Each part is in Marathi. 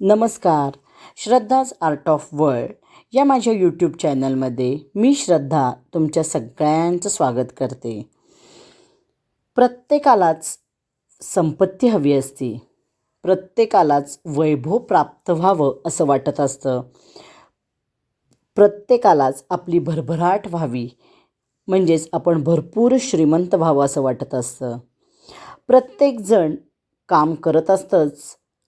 नमस्कार. श्रद्धाज आर्ट ऑफ वर्ल्ड या माझ्या यूट्यूब चॅनलमध्ये मी श्रद्धा तुमच्या सगळ्यांचं स्वागत करते. प्रत्येकालाच संपत्ती हवी असती. प्रत्येकालाच वैभव प्राप्त व्हावं असं वाटत असतं. प्रत्येकालाच आपली भरभराट व्हावी. म्हणजेच आपण भरपूर श्रीमंत व्हावं असं वाटत असतं. प्रत्येकजण काम करत असतंच.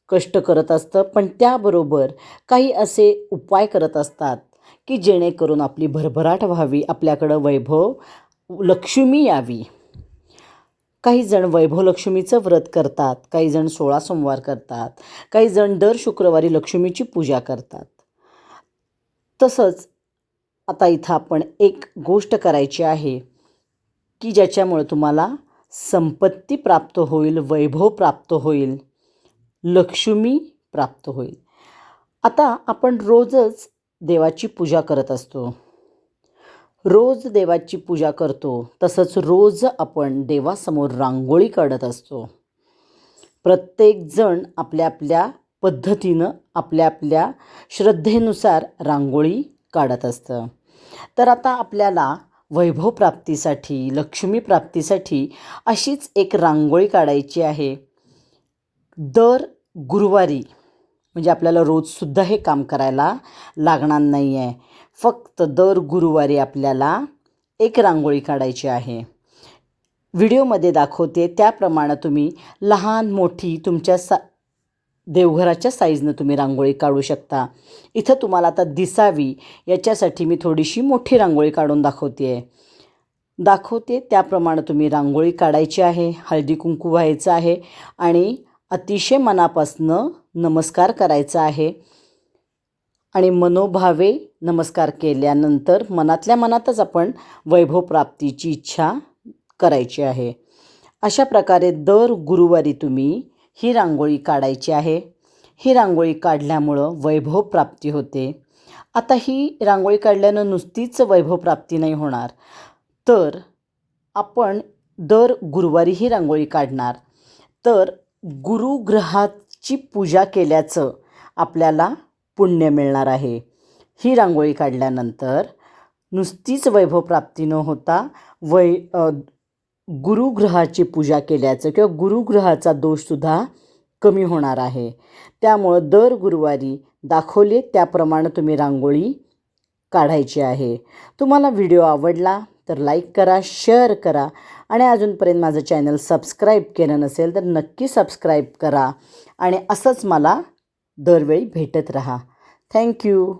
कष्ट करत असतं. पण त्याबरोबर काही असे उपाय करत असतात की जेणेकरून आपली भरभराट व्हावी आपल्याकडं वैभव लक्ष्मी यावी. काही जण वैभव लक्ष्मीचं व्रत करतात काही जण सोळा सोमवार करतात काही जण दर शुक्रवारी लक्ष्मीची पूजा करतात. तसंच आता इथं आपण एक गोष्ट करायची आहे की ज्याच्यामुळे तुम्हाला संपत्ती प्राप्त होईल वैभव प्राप्त होईल. लक्ष्मी प्राप्त होईल. आता आपण रोजच देवाची पूजा करत असतो. रोज देवाची पूजा करतो तसंच रोज आपण देवासमोर रांगोळी काढत असतो. प्रत्येकजण आपल्या आपल्या पद्धतीनं आपल्या आपल्या श्रद्धेनुसार रांगोळी काढत असतं. तर आता आपल्याला वैभव प्राप्तीसाठी लक्ष्मी प्राप्तीसाठी अशीच एक रांगोळी काढायची आहे. दर गुरुवारी म्हणजे आपल्याला रोजसुद्धा हे काम करायला लागणार नाही आहे फक्त दर गुरुवारी आपल्याला एक रांगोळी काढायची आहे. व्हिडिओमध्ये दाखवते त्याप्रमाणे तुम्ही लहान मोठी तुमच्या सा देवघराच्या साईजनं तुम्ही रांगोळी काढू शकता. इथं तुम्हाला आता दिसावी याच्यासाठी मी थोडीशी मोठी रांगोळी काढून दाखवते आहे दाखवते त्याप्रमाणे तुम्ही रांगोळी काढायची आहे हळदी कुंकू व्हायचं आहे आणि अतिशय मनापासनं नमस्कार करायचा आहे. आणि मनोभावे नमस्कार केल्यानंतर मनातल्या मनातच आपण वैभव प्राप्तीची इच्छा करायची आहे. अशा प्रकारे दर गुरुवारी तुम्ही ही रांगोळी काढायची आहे. ही रांगोळी काढल्यामुळं वैभव प्राप्ती होते. आता ही रांगोळी काढल्यानं नुसतीच वैभव प्राप्ती नाही होणार. तर आपण दर गुरुवारी ही रांगोळी काढणार. तर गुरुग्रहाची पूजा केल्याचं आपल्याला पुण्य मिळणार आहे. ही रांगोळी काढल्यानंतर नुसतीच वैभव प्राप्ती न होता वै गुरुग्रहाची पूजा केल्याचं किंवा गुरुग्रहाचा दोषसुद्धा कमी होणार आहे. त्यामुळं दर गुरुवारी दाखवले त्याप्रमाणे तुम्ही रांगोळी काढायची आहे. तुम्हाला व्हिडिओ आवडला तर लाईक करा शेअर करा आणि अजूनपर्यंत माझं चॅनल सबस्क्राईब केलं नसेल तर नक्की सबस्क्राईब करा आणि असंच मला दरवेळी भेटत राहा. थँक्यू